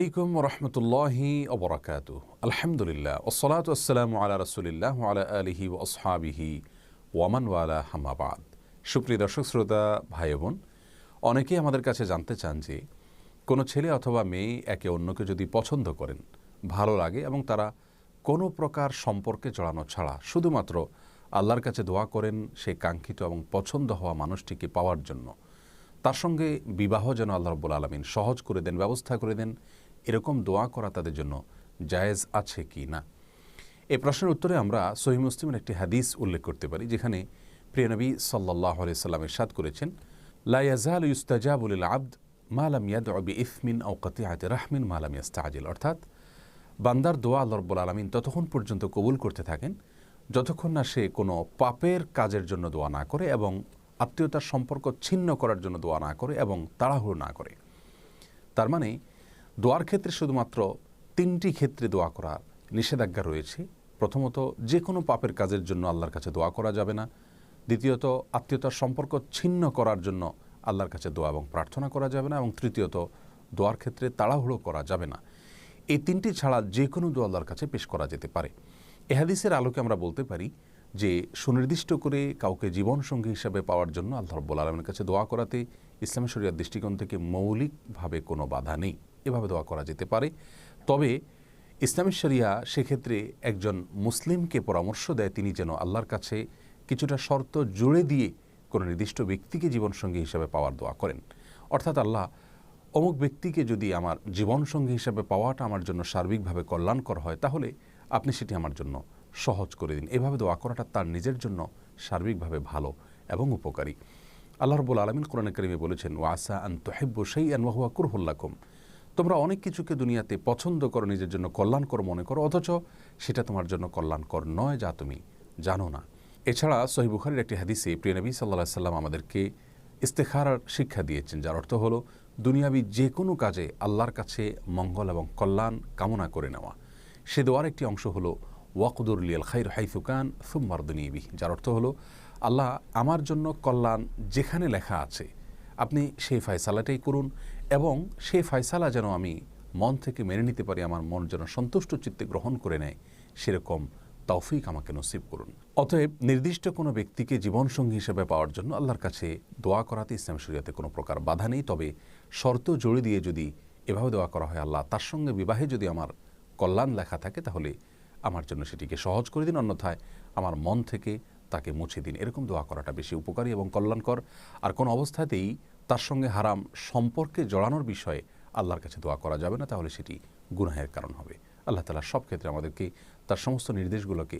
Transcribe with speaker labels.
Speaker 1: আলাইকুম রহমতুল্লাহি ওবরাকাত আলহামদুলিল্লাহ। ওসলাত আসসালামু আলা রসুলিল্লাহ আলা আলিহি ও আসহাবিহি ওয়ামান ওয়ালা হামাবাদ সুপ্রিয় দর্শক, শ্রোতা, ভাই বোন, অনেকেই আমাদের কাছে জানতে চান যে, কোনো ছেলে অথবা মেয়ে একে অন্যকে যদি পছন্দ করেন, ভালো লাগে এবং তারা কোনো প্রকার সম্পর্কে জড়ানো ছাড়া শুধুমাত্র আল্লাহর কাছে দোয়া করেন সেই কাঙ্ক্ষিত এবং পছন্দ হওয়া মানুষটিকে পাওয়ার জন্য, তার সঙ্গে বিবাহ যেন আল্লাহ রব্বুল আলমিন সহজ করে দেন, ব্যবস্থা করে দেন এরকম দোয়া করা তাদের জন্য জায়েজ আছে কি না? এই প্রশ্নের উত্তরে আমরা সহি মুসলিমের একটি হাদিস উল্লেখ করতে পারি, যেখানে প্রিয় নবী সাল্লাহ সাল্লামের সাদ করেছেন লাইয়াজাল ইউস্তাজাবুল আব্দ মালাম ইয়াদ অবি ইফমিন আওকাতি আয়তে রাহমিন মালাম ইয়াস্তাজিল। অর্থাৎ, বান্দার দোয়া আল্লাহ রব্বুল আলমিন ততক্ষণ পর্যন্ত কবুল করতে থাকেন, যতক্ষণ না সে কোনো পাপের কাজের জন্য দোয়া না করে এবং আত্মীয়তার সম্পর্ক ছিন্ন করার জন্য দোয়া না করে এবং তাড়াহুড়ো না করে। তার মানে দোয়ার ক্ষেত্রে শুধুমাত্র তিনটি ক্ষেত্রে দোয়া করার নিষেধাজ্ঞা রয়েছে। প্রথমত যে কোনো পাপের কাজের জন্য আল্লাহর কাছে দোয়া করা যাবে না। দ্বিতীয়ত, আত্মীয়তার সম্পর্ক ছিন্ন করার জন্য আল্লাহর কাছে দোয়া এবং প্রার্থনা করা যাবে না এবং তৃতীয়ত, দোয়ার ক্ষেত্রে তাড়াহুড়ো করা যাবে না। এই তিনটি ছাড়া যে কোনো দোয়া আল্লাহর কাছে পেশ করা যেতে পারে। এহাদিসের আলোকে আমরা বলতে পারি যে সুনির্দিষ্ট করে কাউকে জীবনসঙ্গী হিসাবে পাওয়ার জন্য আল্লাহ রব্বুল আলমের কাছে দোয়া করাতে ইসলামী শরিয়ার দৃষ্টিকোণ থেকে মৌলিকভাবে কোনো বাধা নেই। এভাবে দোয়া করা যেতে পারে। তবে ইসলামী শরিয়া সেক্ষেত্রে একজন মুসলিমকে পরামর্শ দেয়, তিনি যেন আল্লাহর কাছে কিছুটা শর্ত জুড়ে দিয়ে কোনো নির্দিষ্ট ব্যক্তিকে জীবনসঙ্গী হিসাবে পাওয়ার দোয়া করেন। অর্থাৎ আল্লাহ অমুক ব্যক্তিকে যদি আমার জীবনসঙ্গী হিসাবে পাওয়াটা আমার জন্য সার্বিকভাবে কল্যাণকর হয়, তাহলে আপনি সেটি আমার জন্য সহজ করে দিন। এভাবে দোয়া করাটা তার নিজের জন্য সার্বিকভাবে ভালো এবং উপকারী। আল্লাহ রবুল আলমিন কোরআন করিমে বলেছেন, ওয়াসা আন তোহেব্ব সেই আন ওয়াহুয়া কুরহুল্লাকুম তোমরা অনেক কিছুকে দুনিয়াতে পছন্দ করো, নিজের জন্য কল্যাণকর মনে করো, অথচ সেটা তোমার জন্য কল্যাণকর নয় যা তুমি জানো না। এছাড়া সহি বুখারির একটি হাদিসে প্রিয় নবী সাল্লাহ সাল্লাম আমাদেরকে ইস্তেখারার শিক্ষা দিয়েছেন, যার অর্থ হলো দুনিয়াবি যে কোনো কাজে আল্লাহর কাছে মঙ্গল এবং কল্যাণ কামনা করে নেওয়া। সে দোয়ার একটি অংশ হলো ওয়াকুদুর লিয়াল খাইর হাইফুকান সুম্মারদনীবি যার অর্থ হলো, আল্লাহ আমার জন্য কল্যাণ যেখানে লেখা আছে, আপনি সেই ফয়সালাটাই করুন এবং সেই ফয়সালা যেন আমি মন থেকে মেনে নিতে পারি, আমার মন যেন সন্তুষ্ট চিত্তে গ্রহণ করে নেয়, সেরকম তৌফিক আমাকে নসিব করুন। অতএব নির্দিষ্ট কোনো ব্যক্তিকে জীবনসঙ্গী হিসেবে পাওয়ার জন্য আল্লাহর কাছে দোয়া করাতে ইসলাম শরিয়াতে কোনো প্রকার বাধা নেই, তবে শর্ত জড়ি দিয়ে যদি এভাবে দোয়া করা হয় আল্লাহ, তার সঙ্গে বিবাহে যদি আমার কল্যাণ লেখা থাকে, তাহলে আমার জন্য সেটিকে সহজ করে দিন, অন্যথায় আমার মন থেকে তাকে মুছে দিন। এরকম দোয়া করাটা বেশি উপকারী এবং কল্যাণকর। আর কোন অবস্থাতেই তার সঙ্গে হারাম সম্পর্কে জড়ানোর বিষয়ে আল্লাহর কাছে দোয়া করা যাবে না, তাহলে সেটি গুনাহের কারণ হবে। আল্লাহ তালা সব ক্ষেত্রে আমাদেরকে তার সমস্ত নির্দেশগুলোকে